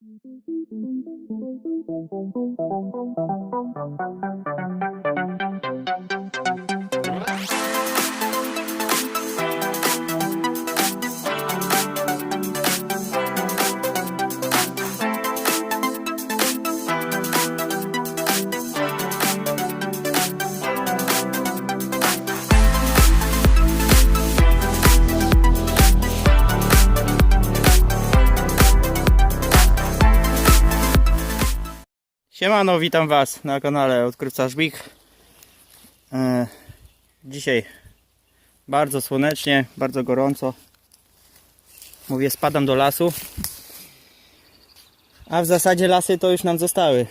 Thank you. Siemano, witam Was na kanale Odkrywca Żbik. E, dzisiaj bardzo słonecznie, bardzo gorąco. Mówię, spadam do lasu. A w zasadzie lasy to już nam zostały.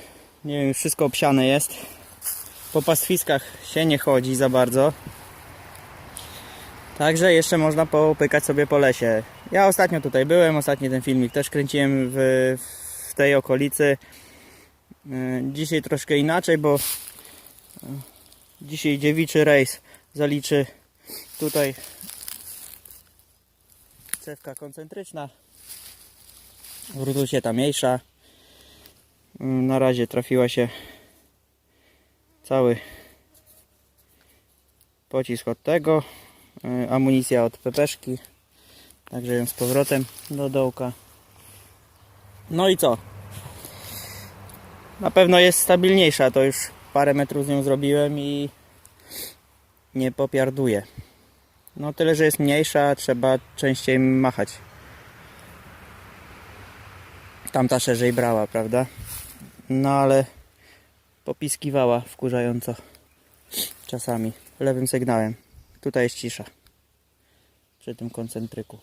Nie wiem, już wszystko obsiane jest. Po pastwiskach się nie chodzi za bardzo. Także jeszcze można popykać sobie po lesie. Ja ostatnio tutaj byłem, ostatni ten filmik też kręciłem w, w tej okolicy. E, Dzisiaj troszkę inaczej, bo e, dzisiaj dziewiczy rejs zaliczy tutaj cewka koncentryczna. W rutusie ta mniejsza. E, Na razie trafiła się cały pocisk od tego, amunicja od pepeszki, także ją z powrotem do dołka. No i co? Na pewno jest stabilniejsza, to już parę metrów z nią zrobiłem i nie popiarduje. No tyle, że jest mniejsza, trzeba częściej machać. Tamta szerzej brała, prawda? No ale popiskiwała wkurzająco czasami lewym sygnałem. Tutaj jest cisza przy tym koncentryku.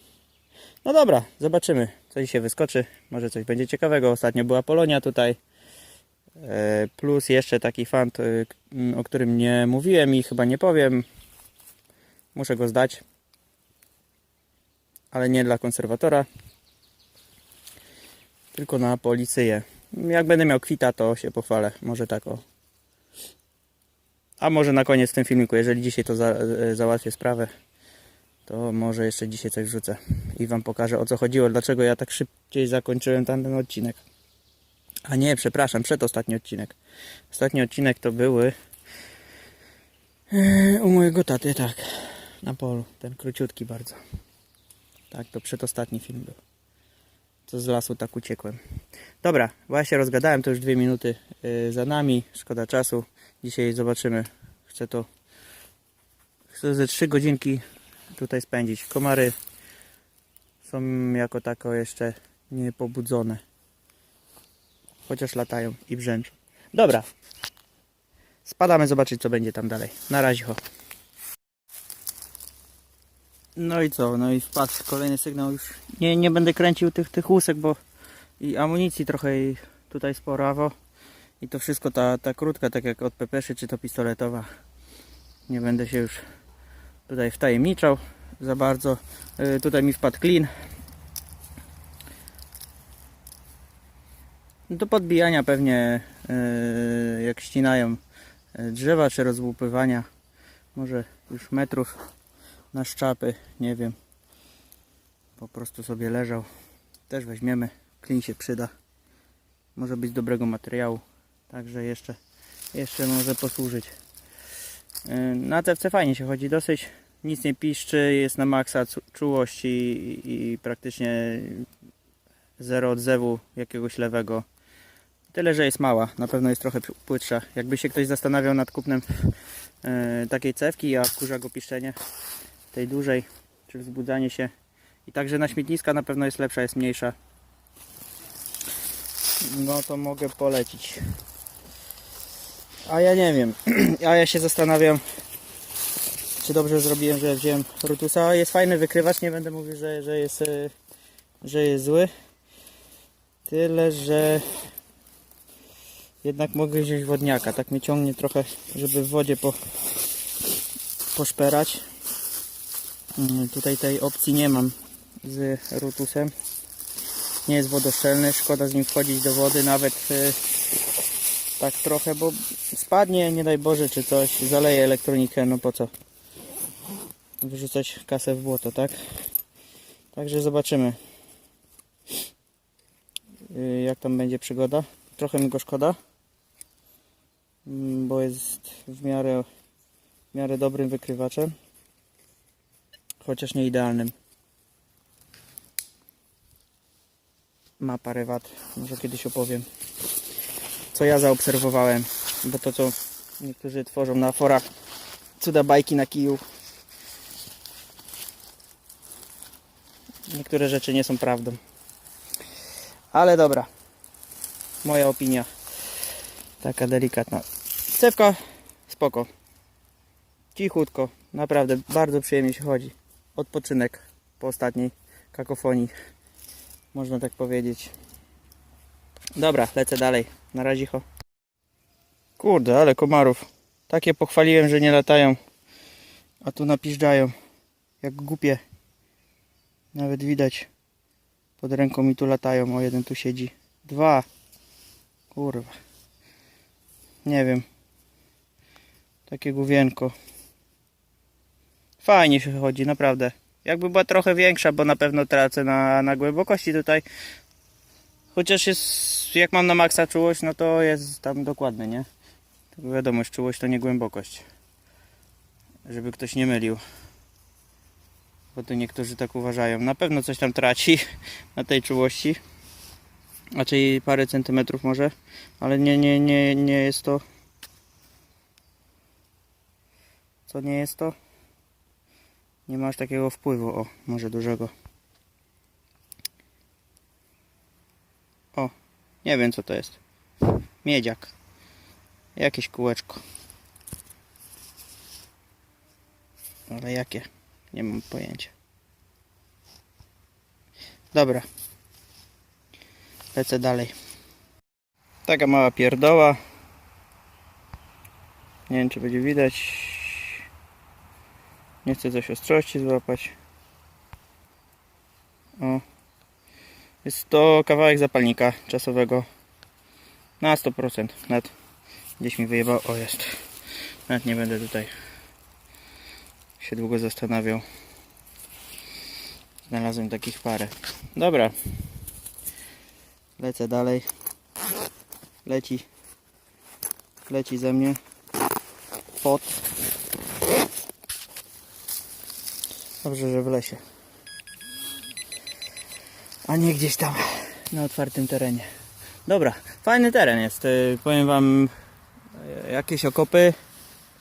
No dobra, zobaczymy co dzisiaj wyskoczy. Może coś będzie ciekawego. Ostatnio była Polonia tutaj. E, Plus jeszcze taki fant, k- o którym nie mówiłem i chyba nie powiem. Muszę go zdać. Ale nie dla konserwatora. Tylko na policję. Jak będę miał kwita, to się pochwalę. Może tak o. A może na koniec w tym filmiku, jeżeli dzisiaj to za, e, załatwię sprawę, to może jeszcze dzisiaj coś wrzucę i Wam pokażę o co chodziło, dlaczego ja tak szybciej zakończyłem tamten odcinek. A nie, przepraszam, przedostatni odcinek. Ostatni odcinek to były e, u mojego taty, tak, na polu, ten króciutki bardzo. Tak, to przedostatni film był. Co z lasu tak uciekłem. Dobra, się rozgadałem, to już dwie minuty e, za nami, szkoda czasu. Dzisiaj zobaczymy, chcę to, chcę ze trzy godzinki tutaj spędzić. Komary są jako tako jeszcze niepobudzone. Chociaż latają i brzęczą. Dobra. Spadamy zobaczyć co będzie tam dalej. Na razie. Ho. No i co? No i wpadł kolejny sygnał. Już nie, nie będę kręcił tych, tych łusek, bo i amunicji trochę i tutaj sporawo. I to wszystko ta, ta krótka, tak jak od pepeszy, czy to pistoletowa. Nie będę się już tutaj wtajemniczał za bardzo. Yy, tutaj mi wpadł klin. Do podbijania pewnie yy, jak ścinają yy, drzewa czy rozłupywania. Może już metrów na szczapy, nie wiem. Po prostu sobie leżał. Też weźmiemy. Klin się przyda. Może być dobrego materiału. Także jeszcze, jeszcze może posłużyć. Yy, Na TFC fajnie się chodzi dosyć. Nic nie piszczy, jest na maksa czułość i, i praktycznie zero odzewu jakiegoś lewego. Tyle, że jest mała, na pewno jest trochę płytsza. Jakby się ktoś zastanawiał nad kupnem e, takiej cewki, a wkurza go piszczenie tej dużej, czy wzbudzanie się. I także na śmietniska na pewno jest lepsza, jest mniejsza. No to mogę polecić. A ja nie wiem. A ja się zastanawiam, czy dobrze zrobiłem, że wziąłem Rutusa. Jest fajny wykrywacz, nie będę mówił, że, że, jest, e, że jest zły. Tyle, że jednak mogę wziąć wodniaka. Tak mnie ciągnie trochę, żeby w wodzie po, poszperać. Mm, Tutaj tej opcji nie mam z Rutusem. Nie jest wodoszczelny, szkoda z nim wchodzić do wody, nawet e, tak trochę, bo spadnie, nie daj Boże, czy coś, zaleje elektronikę, no po co? Wyrzucać kasę w błoto, tak? Także zobaczymy. y, jak tam będzie przygoda. Trochę mi go szkoda, bo jest w miarę, w miarę dobrym wykrywaczem, chociaż nie idealnym. Ma parę wad, może kiedyś opowiem, co ja zaobserwowałem, bo to co niektórzy tworzą na forach cuda bajki na kiju. Niektóre rzeczy nie są prawdą. Ale dobra. Moja opinia. Taka delikatna. Cewka spoko. Cichutko. Naprawdę bardzo przyjemnie się chodzi. Odpoczynek po ostatniej kakofonii. Można tak powiedzieć. Dobra, lecę dalej. Na razie. Ho. Kurde, ale komarów. Takie pochwaliłem, że nie latają. A tu napiżdżają. Jak głupie. Nawet widać. Pod ręką mi tu latają. O, jeden tu siedzi. Dwa. Kurwa. Nie wiem. Takie główienko. Fajnie się chodzi, naprawdę. Jakby była trochę większa, bo na pewno tracę na, na głębokości tutaj. Chociaż jest, jak mam na maksa czułość, no to jest tam dokładny, nie? Tylko wiadomo, że czułość to nie głębokość. Żeby ktoś nie mylił. Bo to niektórzy tak uważają. Na pewno coś tam traci na tej czułości. Raczej parę centymetrów może. Ale nie, nie, nie, nie jest to... Co nie jest to? Nie masz takiego wpływu. O, może dużego. O, nie wiem co to jest. Miedziak. Jakieś kółeczko. Ale jakie? Nie mam pojęcia. Dobra. Lecę dalej. Taka mała pierdoła. Nie wiem czy będzie widać. Nie chcę coś ostrości złapać. O. Jest to kawałek zapalnika czasowego. Na 100%. Nawet gdzieś mi wyjebał. O jest. Nawet nie będę tutaj się długo zastanawiał. Znalazłem takich parę. Dobra. Lecę dalej. Leci. Leci ze mnie. Pot. Dobrze, że w lesie. A nie gdzieś tam na otwartym terenie. Dobra, fajny teren jest. Y, Powiem wam y, jakieś okopy,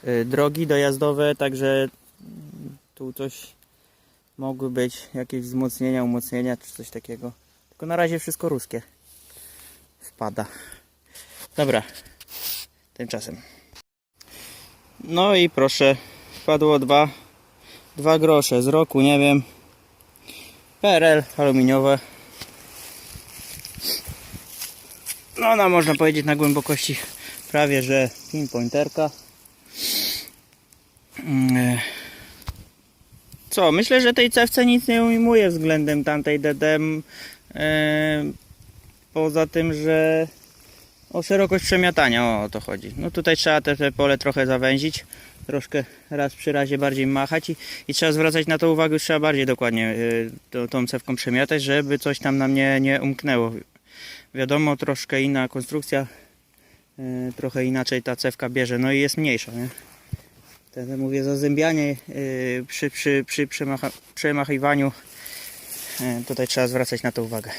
y, drogi dojazdowe, także tu coś mogły być, jakieś wzmocnienia, umocnienia czy coś takiego. Tylko na razie wszystko ruskie. Wpada. Dobra, tymczasem. No i proszę, wpadło dwa, dwa grosze z roku, nie wiem. PRL aluminiowe. No ona można powiedzieć na głębokości prawie, że pinpointerka. Mm, e. Co, myślę, że tej cewce nic nie ujmuje względem tamtej DDM. E, poza tym, że o szerokość przemiatania, o, o to chodzi. No tutaj trzeba te, te pole trochę zawęzić, troszkę raz przy razie bardziej machać i, i trzeba zwracać na to uwagę, już trzeba bardziej dokładnie y, tą cewką przemiatać, żeby coś tam na mnie nie umknęło. Wiadomo, troszkę inna konstrukcja, y, trochę inaczej ta cewka bierze, no i jest mniejsza, nie? Wtedy mówię, zazębianie y, przy, przy, przy przemacha, przemachiwaniu, y, tutaj trzeba zwracać na to uwagę.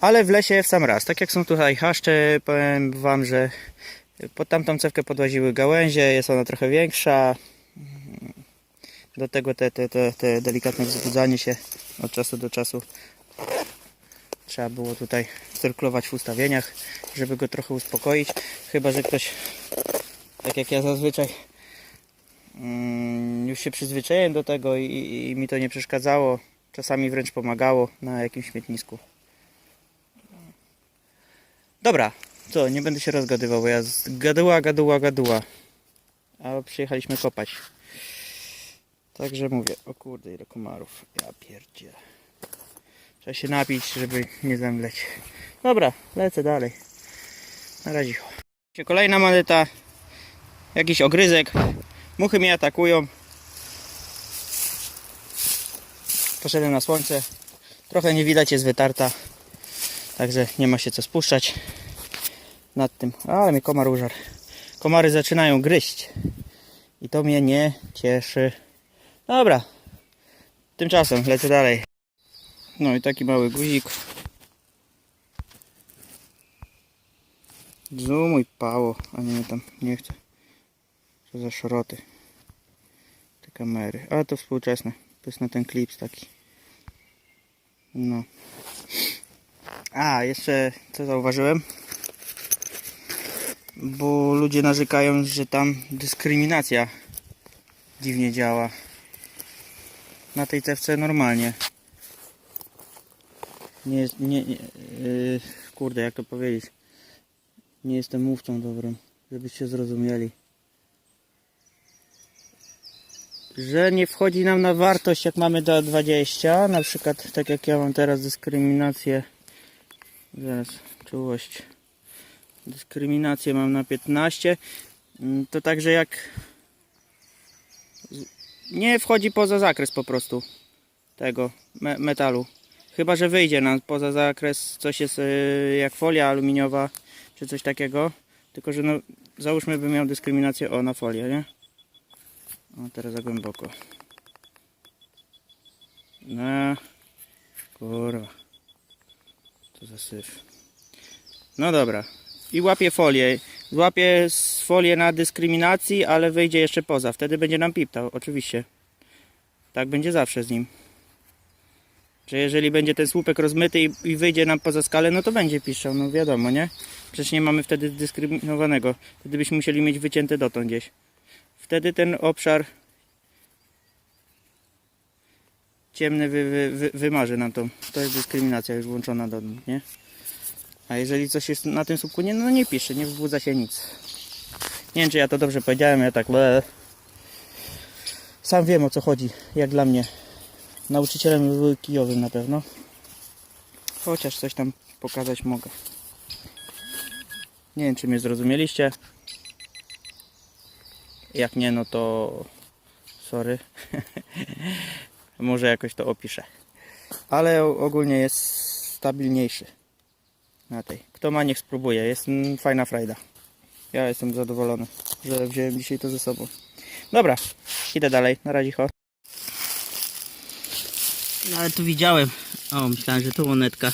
Ale w lesie w sam raz. Tak jak są tutaj chaszcze, powiem Wam, że pod tamtą cewkę podłaziły gałęzie, jest ona trochę większa. Do tego te, te, te, te delikatne wzbudzanie się od czasu do czasu trzeba było tutaj cyrklować w ustawieniach, żeby go trochę uspokoić. Chyba, że ktoś, tak jak ja zazwyczaj, mm, już się przyzwyczaiłem do tego i, i mi to nie przeszkadzało. Czasami wręcz pomagało na jakimś śmietnisku. Dobra, co, nie będę się rozgadywał, bo ja z gaduła, gaduła, gaduła. A przyjechaliśmy kopać. Także mówię, o kurde, ile komarów. Ja pierdzie. Trzeba się napić, żeby nie zemleć. Dobra, lecę dalej. Na razie. Kolejna moneta. Jakiś ogryzek. Muchy mnie atakują. Poszedłem na słońce. Trochę nie widać, jest wytarta. Także nie ma się co spuszczać nad tym. Ale mnie komar użarł. Komary zaczynają gryźć. I to mnie nie cieszy. Dobra. Tymczasem lecę dalej. No i taki mały guzik. Zumuj pało, a nie tam, nie chcę. Co za szroty. Te kamery. Ale to współczesne. To jest na ten klips taki. No. A, jeszcze co zauważyłem? Bo ludzie narzekają, że tam dyskryminacja dziwnie działa. Na tej cewce normalnie. Nie, nie, nie yy, kurde, jak to powiedzieć? Nie jestem mówcą dobrym, żebyście zrozumieli. Że nie wchodzi nam na wartość, jak mamy do 20, na przykład tak jak ja mam teraz dyskryminację. Zaraz, czułość. Dyskryminację mam na 15. mm, To także jak nie wchodzi poza zakres po prostu tego me metalu. Chyba, że wyjdzie nam poza zakres coś jest y, jak folia aluminiowa czy coś takiego. Tylko, że no, załóżmy by miał dyskryminację o na folię, nie? O, teraz za głęboko. No, kurwa. Co za syf. No dobra. I łapie folię. Złapie folię na dyskryminacji, ale wyjdzie jeszcze poza. Wtedy będzie nam piptał, oczywiście. Tak będzie zawsze z nim. Że jeżeli będzie ten słupek rozmyty i, i wyjdzie nam poza skalę, no to będzie piszczał, no wiadomo, nie? Przecież nie mamy wtedy dyskryminowanego. Wtedy byśmy musieli mieć wycięte dotąd gdzieś. Wtedy ten obszar ciemny wy, wy, wy, wymarzy nam to. To jest dyskryminacja już włączona do nie? A jeżeli coś jest na tym słupku, nie, no nie pisze, nie wzbudza się nic. Nie wiem, czy ja to dobrze powiedziałem, ja tak le... Sam wiem o co chodzi, jak dla mnie. Nauczycielem były kijowym na pewno. Chociaż coś tam pokazać mogę. Nie wiem, czy mnie zrozumieliście. Jak nie, no to sorry. Może jakoś to opiszę. Ale ogólnie jest stabilniejszy na tej. Kto ma, niech spróbuje. Jest fajna frajda. Ja jestem zadowolony, że wziąłem dzisiaj to ze sobą. Dobra, idę dalej. Na razie, ho. No ale tu widziałem. O, myślałem, że to monetka.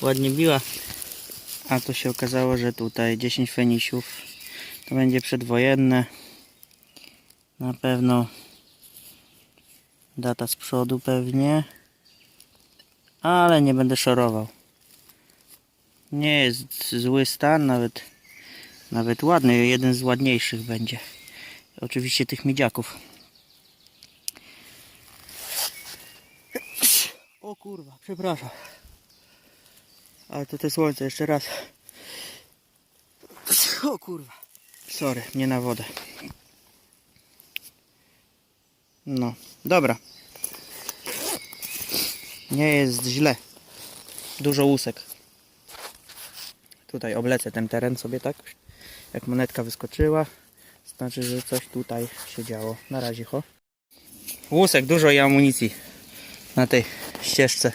Ładnie biła. A to się okazało, że tutaj 10 fenisiów. To będzie przedwojenne. Na pewno data z przodu pewnie. Ale nie będę szorował. Nie jest zły stan, nawet nawet ładny, jeden z ładniejszych będzie. Oczywiście tych miedziaków. O kurwa, przepraszam. Ale to te słońce jeszcze raz. O kurwa. Sorry, nie na wodę. No, dobra. Nie jest źle. Dużo łusek. Tutaj oblecę ten teren sobie tak. Jak monetka wyskoczyła, znaczy, że coś tutaj się działo. Na razie, ho. Łusek, dużo i amunicji na tej ścieżce.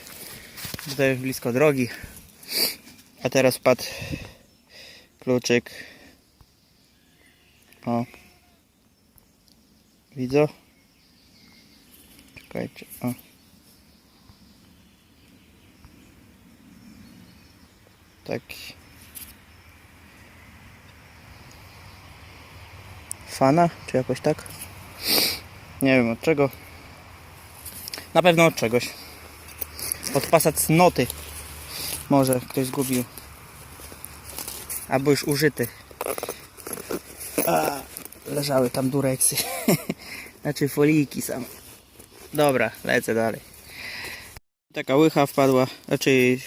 Tutaj blisko drogi. A teraz padł kluczyk. O. Widzę? Czekajcie. O. Taki. Fana? Czy jakoś tak? Nie wiem od czego. Na pewno od czegoś. Od pasa cnoty. Może ktoś zgubił. Albo już użyty. A, leżały tam dureksy. znaczy foliki same. Dobra, lecę dalej. Taka łycha wpadła. Znaczy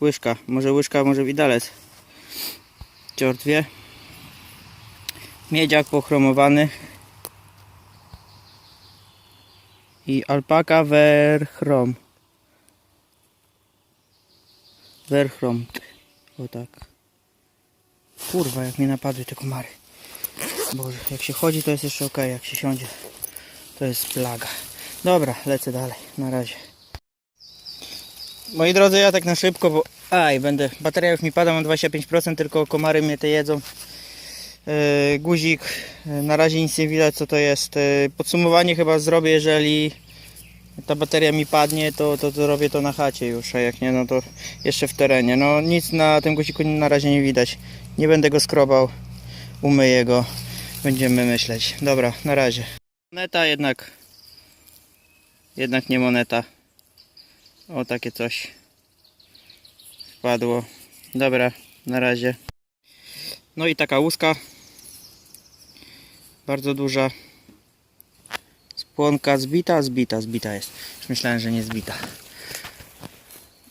łyżka. Może łyżka, może widelec. Ciort wie. Miedziak pochromowany. I alpaka verchrom. Verchrom. O tak. Kurwa, jak mnie napadły te komary. Boże, jak się chodzi to jest jeszcze ok, jak się siądzie to jest plaga. Dobra, lecę dalej. Na razie. Moi drodzy, ja tak na szybko, bo aj, będę, bateria już mi pada, mam 25%, tylko komary mnie te jedzą. Yy, guzik, na razie nic nie widać co to jest. Yy, podsumowanie chyba zrobię, jeżeli ta bateria mi padnie, to, to, to robię to na chacie już, a jak nie, no to jeszcze w terenie. No nic na tym guziku na razie nie widać. Nie będę go skrobał, umyję go, będziemy myśleć. Dobra, na razie. Moneta jednak, jednak nie moneta. O, takie coś wpadło. Dobra, na razie. No i taka łuska. Bardzo duża. Spłonka zbita, zbita, zbita jest. Już myślałem, że nie zbita.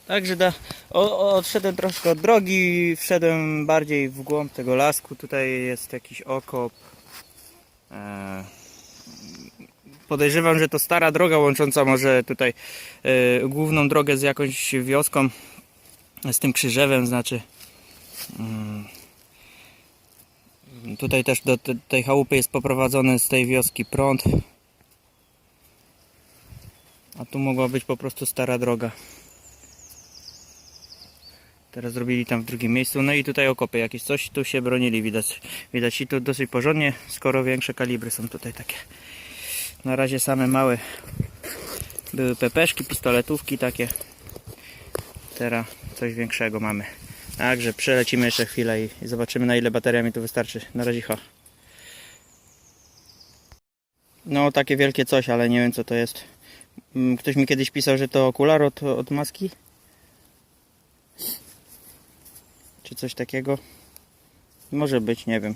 Także da, o, odszedłem troszkę od drogi, wszedłem bardziej w głąb tego lasku. Tutaj jest jakiś okop. E, podejrzewam, że to stara droga łącząca może tutaj e, główną drogę z jakąś wioską, z tym krzyżewem, znaczy. Mm, tutaj też do te- tej chałupy jest poprowadzony z tej wioski prąd. A tu mogła być po prostu stara droga. Teraz zrobili tam w drugim miejscu. No i tutaj okopy jakieś coś. Tu się bronili widać. Widać i tu dosyć porządnie, skoro większe kalibry są tutaj takie. Na razie same małe były pepeszki, pistoletówki takie. Teraz coś większego mamy. Także przelecimy jeszcze chwilę i, zobaczymy na ile bateria mi tu wystarczy. Na razie ho. No takie wielkie coś, ale nie wiem co to jest. Mm, Ktoś mi kiedyś pisał, że to okular od, od maski. Czy coś takiego. Może być, nie wiem.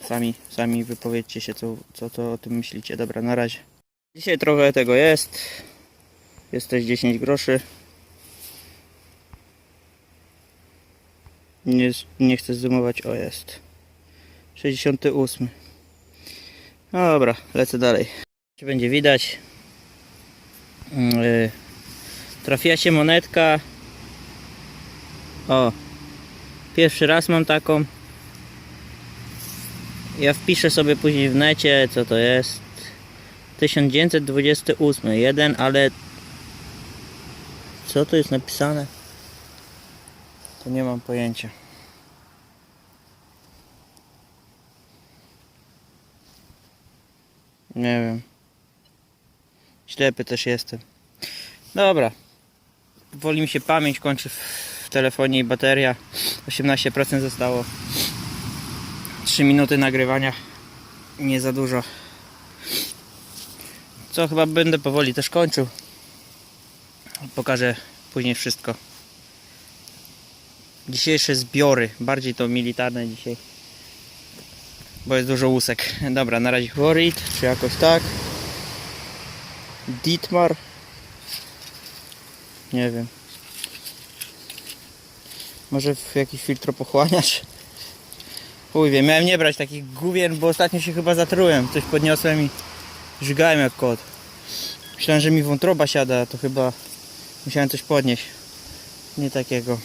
Sami, sami wypowiedzcie się, co, co to o tym myślicie. Dobra, na razie. Dzisiaj trochę tego jest. Jest też 10 groszy. Nie, nie chcę zoomować. O, jest. 68. No dobra, lecę dalej. Będzie widać? Yy, trafiła się monetka. O, pierwszy raz mam taką. Ja wpiszę sobie później w necie, co to jest. 1928, jeden, ale co tu jest napisane? To nie mam pojęcia. Nie wiem. Ślepy też jestem. Dobra. Woli mi się pamięć kończy w telefonie i bateria. 18% zostało. 3 minuty nagrywania. Nie za dużo. Co chyba będę powoli też kończył. Pokażę później wszystko. Dzisiejsze zbiory. Bardziej to militarne dzisiaj. Bo jest dużo łusek. Dobra, na razie Horit, czy jakoś tak. Dietmar. Nie wiem. Może w jakiś filtropochłaniacz. Chuj wiem, miałem nie brać takich gówien, bo ostatnio się chyba zatrułem. Coś podniosłem i żygałem jak kot. Myślałem, że mi wątroba siada, to chyba musiałem coś podnieść. Nie takiego.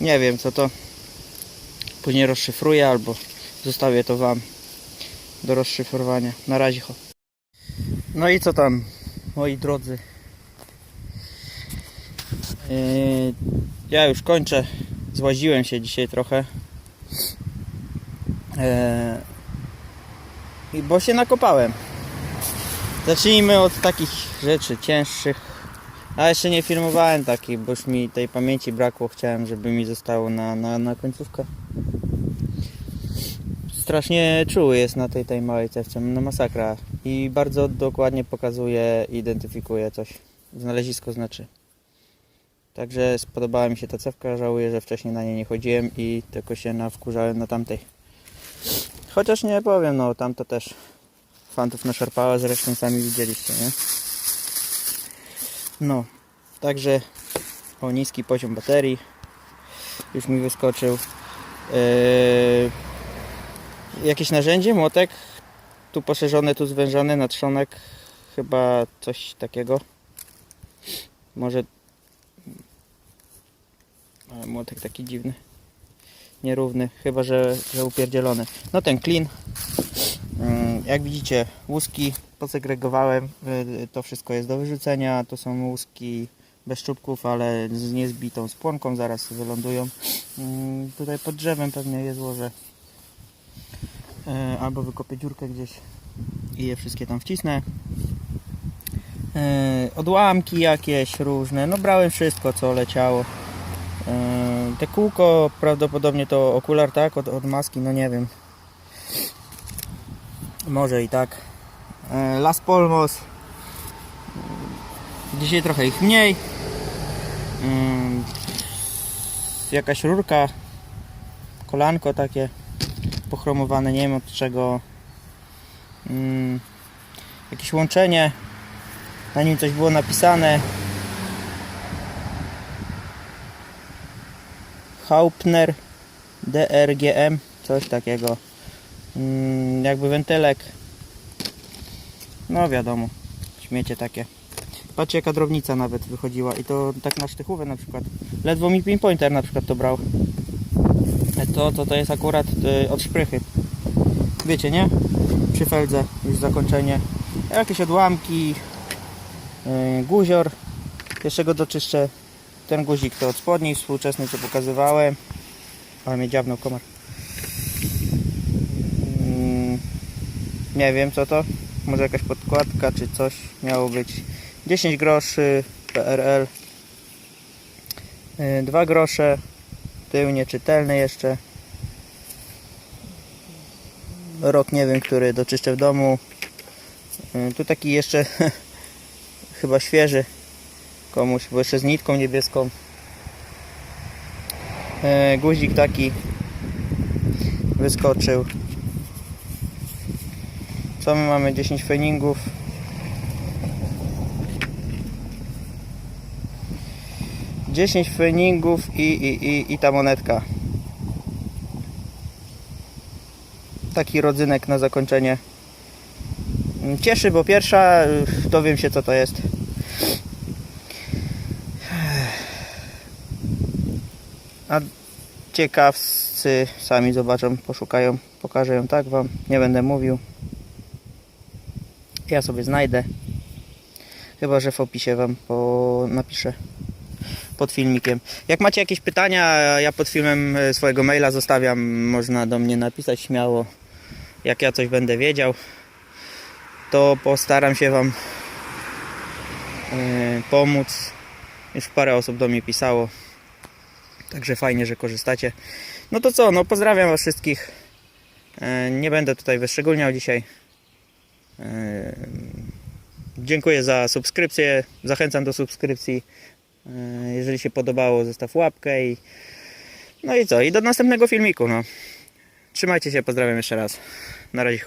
Nie wiem co to. Później rozszyfruję albo zostawię to wam do rozszyfrowania. Na razie. ho. No i co tam, moi drodzy? Yy, ja już kończę. Złaziłem się dzisiaj trochę. Yy, bo się nakopałem. Zacznijmy od takich rzeczy cięższych. A jeszcze nie filmowałem takich, bo już mi tej pamięci brakło. Chciałem, żeby mi zostało na, na, na końcówkę. Strasznie czuły jest na tej, tej małej cewce, no masakra. I bardzo dokładnie pokazuje, identyfikuje coś. Znalezisko znaczy. Także spodobała mi się ta cewka, żałuję, że wcześniej na niej nie chodziłem i tylko się nawkurzałem na tamtej. Chociaż nie powiem, no tamto też fantów naszarpała, zresztą sami widzieliście, nie? No, także o niski poziom baterii już mi wyskoczył. Yy, jakieś narzędzie, młotek, tu poszerzony, tu zwężony, natrzonek, chyba coś takiego. Może ale młotek taki dziwny, nierówny, chyba że, że upierdzielony. No ten clean, Mm, jak widzicie łuski posegregowałem. Y, To wszystko jest do wyrzucenia. To są łuski bez czubków, ale z niezbitą spłonką. Zaraz wylądują. Mm, Tutaj pod drzewem pewnie je złożę. Y, Albo wykopię dziurkę gdzieś i je wszystkie tam wcisnę. E, odłamki jakieś różne, no brałem wszystko co leciało. Te kółko prawdopodobnie to okular, tak? Od, od maski, no nie wiem. Może i tak. E, Las Polmos. Dzisiaj trochę ich mniej. Mm, Jakaś rurka. Kolanko takie pochromowane, nie wiem od czego. Mm, Jakieś łączenie. Na nim coś było napisane. Hauptner DRGM, coś takiego. Jakby wentylek. No wiadomo, śmiecie takie. Patrzcie jaka drobnica nawet wychodziła i to tak na sztychówę na przykład. Ledwo mi pinpointer na przykład to brał. To, to, to jest akurat y, od szprychy. Wiecie, nie? Przy feldze już zakończenie. Jakieś odłamki, yy, guzior. Jeszcze go doczyszczę. Ten guzik to od spodni współczesny, co pokazywałem. Ale mnie dziabnął komar. Mm, Nie wiem co to. Może jakaś podkładka czy coś miało być. 10 groszy PRL. 2 grosze. Tył nieczytelny jeszcze. Rok nie wiem, który doczyszczę w domu. Yy, Tu taki jeszcze chyba świeży komuś, bo jeszcze z nitką niebieską. E, guzik taki wyskoczył. Co my mamy? 10 feningów. Dziesięć feningów i, i, i, i ta monetka. Taki rodzynek na zakończenie. Cieszy, bo pierwsza dowiem się co to jest. A ciekawcy sami zobaczą, poszukają, pokażę ją tak wam. Nie będę mówił. Ja sobie znajdę. Chyba, że w opisie wam po... napiszę pod filmikiem. Jak macie jakieś pytania, ja pod filmem e, swojego maila zostawiam. Można do mnie napisać śmiało. Jak ja coś będę wiedział, to postaram się wam e, pomóc. Już parę osób do mnie pisało. Także fajnie, że korzystacie. No to co, no pozdrawiam was wszystkich. E, Nie będę tutaj wyszczególniał dzisiaj. Dziękuję za subskrypcję. Zachęcam do subskrypcji. E, Jeżeli się podobało, zostaw łapkę i no i co? I do następnego filmiku. No. Trzymajcie się, pozdrawiam jeszcze raz. Na razie.